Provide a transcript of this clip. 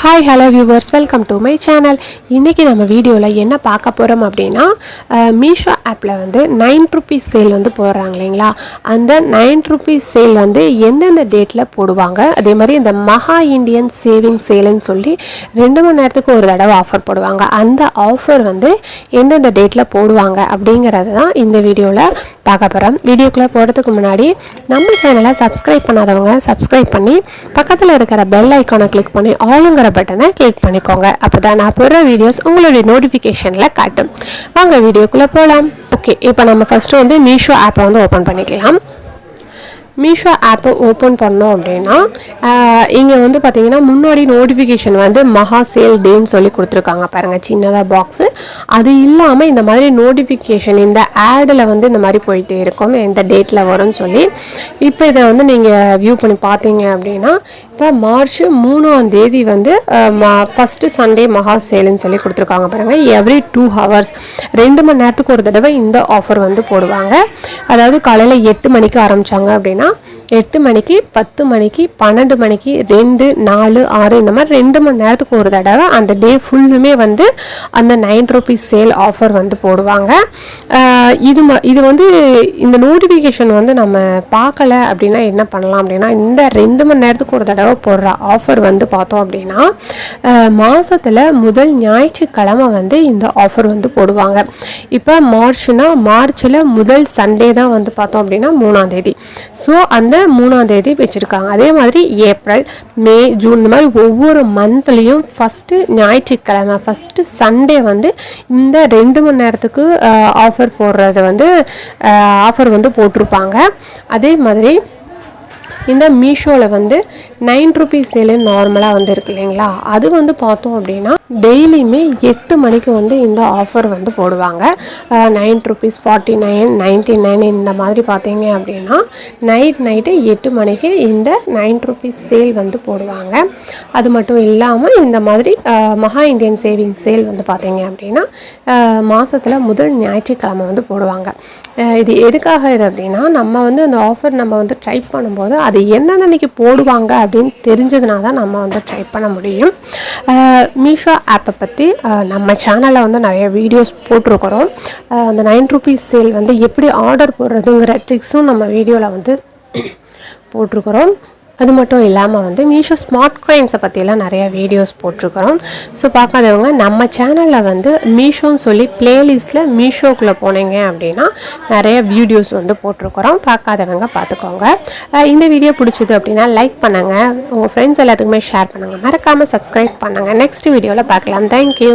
Hi hello viewers welcome to my channel இன்றைக்கி நம்ம வீடியோவில் என்ன பார்க்க போகிறோம் அப்படின்னா மீஷோ ஆப்பில் வந்து நைன் ருபீஸ் சேல் வந்து போடுறாங்க இல்லைங்களா? அந்த நைன் ருபீஸ் சேல் வந்து எந்தெந்த டேட்டில் போடுவாங்க? அதே மாதிரி இந்த மகா இந்தியன் சேவிங் சேல்னு சொல்லி ரெண்டு மணி நேரத்துக்கு ஒரு தடவை ஆஃபர் போடுவாங்க. அந்த ஆஃபர் வந்து எந்தெந்த டேட்டில் போடுவாங்க அப்படிங்கிறது தான் இந்த வீடியோவில் பார்க்க போகிறோம் வீடியோக்குள்ளே போகிறதுக்கு முன்னாடி நம்ம சேனலை சப்ஸ்கிரைப் பண்ணாதவங்க சப்ஸ்கிரைப் பண்ணி பக்கத்தில் இருக்கிற பெல் ஐக்கானை கிளிக் பண்ணி ஆளுங்கிற பட்டனை கிளிக் பண்ணிக்கோங்க. அப்போ தான் நான் போடுற வீடியோஸ் உங்களுடைய நோட்டிஃபிகேஷனில் காட்டும். வாங்க வீடியோக்குள்ளே போகலாம் ஓகே இப்போ நம்ம ஃபஸ்ட்டு வந்து மீஷோ ஆப்பை வந்து ஓப்பன் பண்ணிக்கலாம். மீஷோ ஆப்பை ஓப்பன் பண்ணோம் அப்படின்னா இங்கே வந்து பார்த்தீங்கன்னா முன்னாடி நோட்டிஃபிகேஷன் வந்து மகா சேல் டேன்னு சொல்லி கொடுத்துருக்காங்க. பாருங்கள் சின்னதாக பாக்ஸு அது இல்லாமல் இந்த மாதிரி நோட்டிஃபிகேஷன் இந்த ஆடில் வந்து இந்த மாதிரி போயிட்டே இருக்கும். எந்த டேட்டில் வரும்னு சொல்லி. இப்போ இதை வந்து நீங்கள் வியூ பண்ணி பார்த்தீங்க அப்படின்னா இப்போ மார்ச் மூணாம் தேதி வந்து ஃபஸ்ட்டு சண்டே மகா சேல்னு சொல்லி கொடுத்துருக்காங்க பாருங்கள் எவ்ரி டூ ஹவர்ஸ் ரெண்டு மணி நேரத்துக்கு ஒரு தடவை இந்த ஆஃபர் வந்து போடுவாங்க. அதாவது காலையில் எட்டு மணிக்கு ஆரம்பித்தாங்க அப்படின்னா எட்டு மணிக்கு பத்து மணிக்கு பன்னெண்டு மணிக்கு ரெண்டு நாலு ஆறு இந்த மாதிரி ரெண்டு மணி நேரத்துக்கு ஒரு தடவை அந்த டே ஃபுல்லுமே வந்து அந்த நைன் ருபீஸ் சேல் ஆஃபர் வந்து போடுவாங்க. இது ம இது வந்து இந்த நோட்டிஃபிகேஷன் வந்து நம்ம பார்க்கல அப்படின்னா என்ன பண்ணலாம் அப்படின்னா இந்த ரெண்டு மணி நேரத்துக்கு ஒரு தடவை போடுற ஆஃபர் வந்து பார்த்தோம் அப்படின்னா மாதத்தில் முதல் ஞாயிற்றுக்கிழமை வந்து இந்த ஆஃபர் வந்து போடுவாங்க. இப்போ மார்ச்னா மார்ச்சில் முதல் சண்டே தான் வந்து பார்த்தோம் அப்படின்னா மூணாம் தேதி. ஸோ அந்த மூணாம் தேதி வச்சுருக்காங்க. அதே மாதிரி ஏப்ரல் மே ஜூன் இந்த மாதிரி ஒவ்வொரு மந்த்லேயும் ஃபஸ்ட்டு ஞாயிற்றுக்கிழமை ஃபஸ்ட்டு சண்டே வந்து இந்த ரெண்டு மணி நேரத்துக்கு ஆஃபர் போடுறது வந்து ஆஃபர் வந்து போட்டிருப்பாங்க. அதே மாதிரி இந்த மீஷோவில் வந்து நைன் ருபீஸ் சேலு நார்மலாக வந்து இருக்கு இல்லைங்களா? அது வந்து பார்த்தோம் அப்படின்னா டெய்லியுமே எட்டு மணிக்கு வந்து இந்த ஆஃபர் வந்து போடுவாங்க. Nine rupees forty nine ninety nine இந்த மாதிரி பார்த்தீங்க அப்படின்னா நைட் நைட்டு எட்டு மணிக்கு இந்த நைன் ருபீஸ் சேல் வந்து போடுவாங்க. அது மட்டும் இல்லாமல் இந்த மாதிரி மகா இந்தியன் சேவிங் சேல் வந்து பார்த்தீங்க அப்படின்னா மாதத்தில் முதல் ஞாயிற்றுக்கிழமை வந்து போடுவாங்க. இது எதுக்காக இது அப்படின்னா நம்ம வந்து அந்த ஆஃபர் நம்ம வந்து ட்ரை பண்ணும்போது அது எந்தெந்த அன்னைக்கு போடுவாங்க அப்படின்னு தெரிஞ்சதுனா தான் நம்ம வந்து ட்ரை பண்ண முடியும். மீஷோ ஆப்பை பற்றி நம்ம சேனலில் வந்து நிறைய வீடியோஸ் போட்டிருக்கிறோம். அந்த நைன் ருபீஸ் சேல் வந்து எப்படி ஆர்டர் போடுறதுங்கிற ட்ரிக்ஸும் நம்ம வீடியோவில் வந்து போட்டிருக்கிறோம். அது மட்டும் இல்லாமல் வந்து மீஷோ ஸ்மார்ட் காயின்ஸை பற்றியெல்லாம் நிறைய வீடியோஸ் போட்டிருக்கிறோம். ஸோ பார்க்காதவங்க நம்ம சேனலில் வந்து மீஷோன்னு சொல்லி பிளேலிஸ்ட்டில் மீஷோக்குள்ளே போனீங்க அப்படின்னா நிறைய வீடியோஸ் வந்து போட்டிருக்கிறோம். பார்க்காதவங்க பார்த்துக்கோங்க. இந்த வீடியோ பிடிச்சது அப்படின்னா லைக் பண்ணுங்கள் உங்கள் ஃப்ரெண்ட்ஸ் எல்லாத்துக்குமே ஷேர் பண்ணுங்கள் மறக்காமல் சப்ஸ்கிரைப் பண்ணுங்கள் நெக்ஸ்ட் வீடியோவில் பார்க்கலாம். தேங்க்யூ